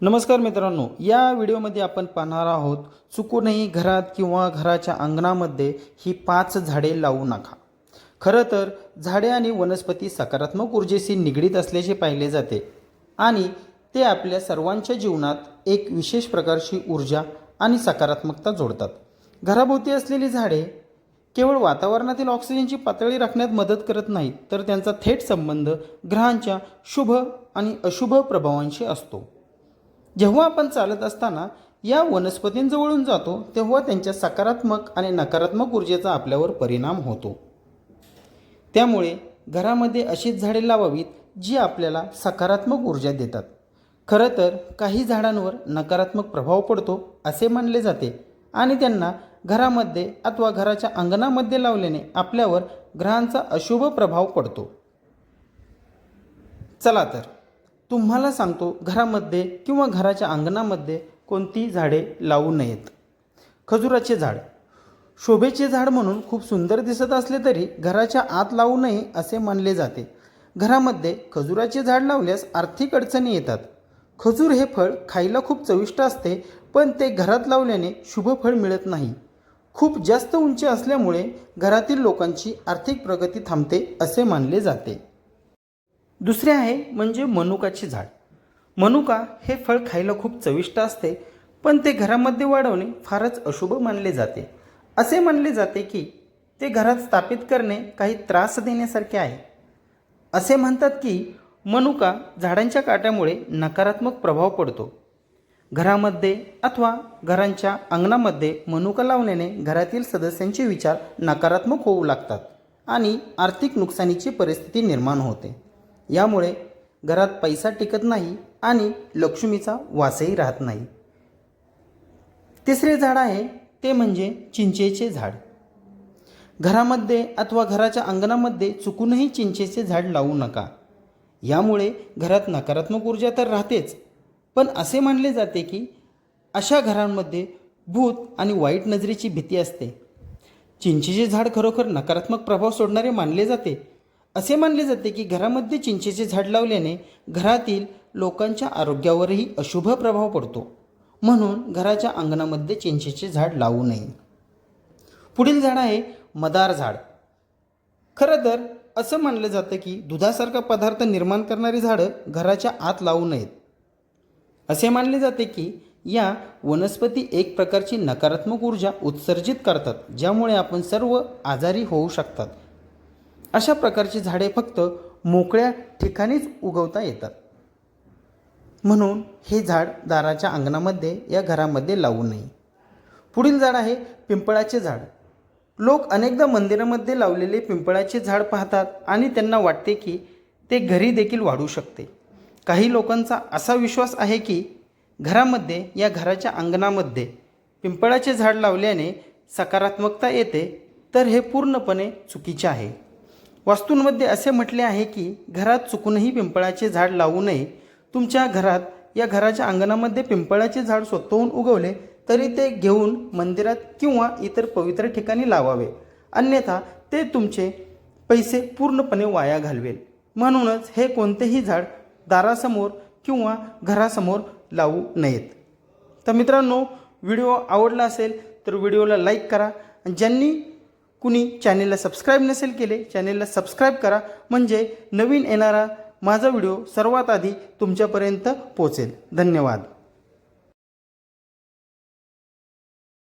नमस्कार मित्रांनो या व्हिडिओमध्ये आपण पाहणार आहोत चुकूनही घरात किंवा घराच्या अंगणामध्ये ही पाच झाडे लावू नका. खरं तर झाडे आणि वनस्पती सकारात्मक ऊर्जेशी निगडीत असल्याचे पाहिले जाते आणि ते आपल्या सर्वांच्या जीवनात एक विशेष प्रकारची ऊर्जा आणि सकारात्मकता जोडतात. घराभोवती असलेली झाडे केवळ वातावरणातील ऑक्सिजनची पातळी राखण्यात मदत करत नाहीत तर त्यांचा थेट संबंध ग्रहांच्या शुभ आणि अशुभ प्रभावांशी असतो. जेव्हा आपण चालत असताना या वनस्पतींजवळून जातो तेव्हा त्यांच्या सकारात्मक आणि नकारात्मक ऊर्जेचा आपल्यावर परिणाम होतो. त्यामुळे घरामध्ये अशीच झाडे लावावीत जी आपल्याला सकारात्मक ऊर्जा देतात. खरं तर काही झाडांवर नकारात्मक प्रभाव पडतो असे मानले जाते. आणि त्यांना घरामध्ये अथवा घराच्या अंगणामध्ये लावल्याने आपल्यावर ग्रहांचा अशुभ प्रभाव पडतो. चला तर. तुम्हाला सांगतो घरामध्ये किंवा घराच्या अंगणामध्ये कोणती झाडे लावू नयेत. खजुराचे झाड. शोभेचे झाड म्हणून खूप सुंदर दिसत असले तरी घराच्या आत लावू नये असे मानले जाते. घरामध्ये खजुराचे झाड लावल्यास आर्थिक अडचणी येतात. खजूर हे फळ खायला खूप चविष्ट असते पण ते घरात लावल्याने शुभ फळ मिळत नाही. खूप जास्त उंची असल्यामुळे घरातील लोकांची आर्थिक प्रगती थांबते असे मानले जाते. दुसरे आहे म्हणजे मनुकाचे झाड. मनुका हे फळ खायला खूप चविष्ट असते पण ते घरामध्ये वाढवणे फारच अशुभ मानले जाते. असे मानले जाते की ते घरात स्थापित करणे काही त्रास देण्यासारखे आहे. असे म्हणतात की मनुका झाडांच्या काट्यामुळे नकारात्मक प्रभाव पडतो. घरामध्ये अथवा घरांच्या अंगणामध्ये मनुका लावण्याने घरातील सदस्यांचे विचार नकारात्मक होऊ लागतात आणि आर्थिक नुकसानीची परिस्थिती निर्माण होते. यामुळे घरात पैसा टिकत नाही आणि लक्ष्मीचा वासही राहत नाही. तिसरे झाड आहे ते म्हणजे चिंचेचे झाड. घरामध्ये अथवा घराच्या अंगणामध्ये चुकूनही चिंचेचे झाड लावू नका. यामुळे घरात नकारात्मक ऊर्जा तर राहतेच पण असे मानले जाते की अशा घरांमध्ये भूत आणि वाईट नजरेची भीती असते. चिंचेचे झाड खरोखर नकारात्मक प्रभाव सोडणारे मानले जाते असे मानले जाते की घरामध्ये चिंचेचे झाड लावल्याने घरातील लोकांच्या आरोग्यावरही अशुभ प्रभाव पडतो. म्हणून घराच्या अंगणामध्ये चिंचेचे झाड लावू नये. पुढील झाड आहे मदार झाड. खरं तर असं मानलं जातं की दुधासारखा पदार्थ निर्माण करणारी झाडं घराच्या आत लावू नयेत. असे मानले जाते की या वनस्पती एक प्रकारची नकारात्मक ऊर्जा उत्सर्जित करतात ज्यामुळे आपण सर्व आजारी होऊ शकतात. अशा प्रकारची झाडे फक्त मोकळ्या ठिकाणीच उगवता येतात. म्हणून हे झाड दाराच्या अंगणामध्ये या घरामध्ये लावू नये. पुढील झाड आहे पिंपळाचे झाड. लोक अनेकदा मंदिरामध्ये लावलेले पिंपळाचे झाड पाहतात आणि त्यांना वाटते की ते घरी देखील वाढू शकते. काही लोकांचा असा विश्वास आहे की घरामध्ये या घराच्या अंगणामध्ये पिंपळाचे झाड लावल्याने सकारात्मकता येते तर हे पूर्णपणे चुकीचे आहे. वास्तूंमध्ये असे म्हटले आहे की घरात चुकूनही पिंपळाचे झाड लावू नये. तुमच्या घरात या घराच्या अंगणामध्ये पिंपळाचे झाड स्वतःहून उगवले तरी ते घेऊन मंदिरात किंवा इतर पवित्र ठिकाणी लावावे. अन्यथा ते तुमचे पैसे पूर्णपणे वाया घालवेल. म्हणूनच हे कोणतेही झाड दारासमोर किंवा घरासमोर लावू नयेत. तर मित्रांनो व्हिडिओ आवडला असेल तर व्हिडिओला लाईक करा. आणि ज्यांनी कुणी चॅनेलला सबस्क्राईब नसेल केले चॅनेलला सबस्क्राईब करा. म्हणजे नवीन येणारा माझा व्हिडिओ सर्वात आधी तुमच्यापर्यंत पोचेल धन्यवाद.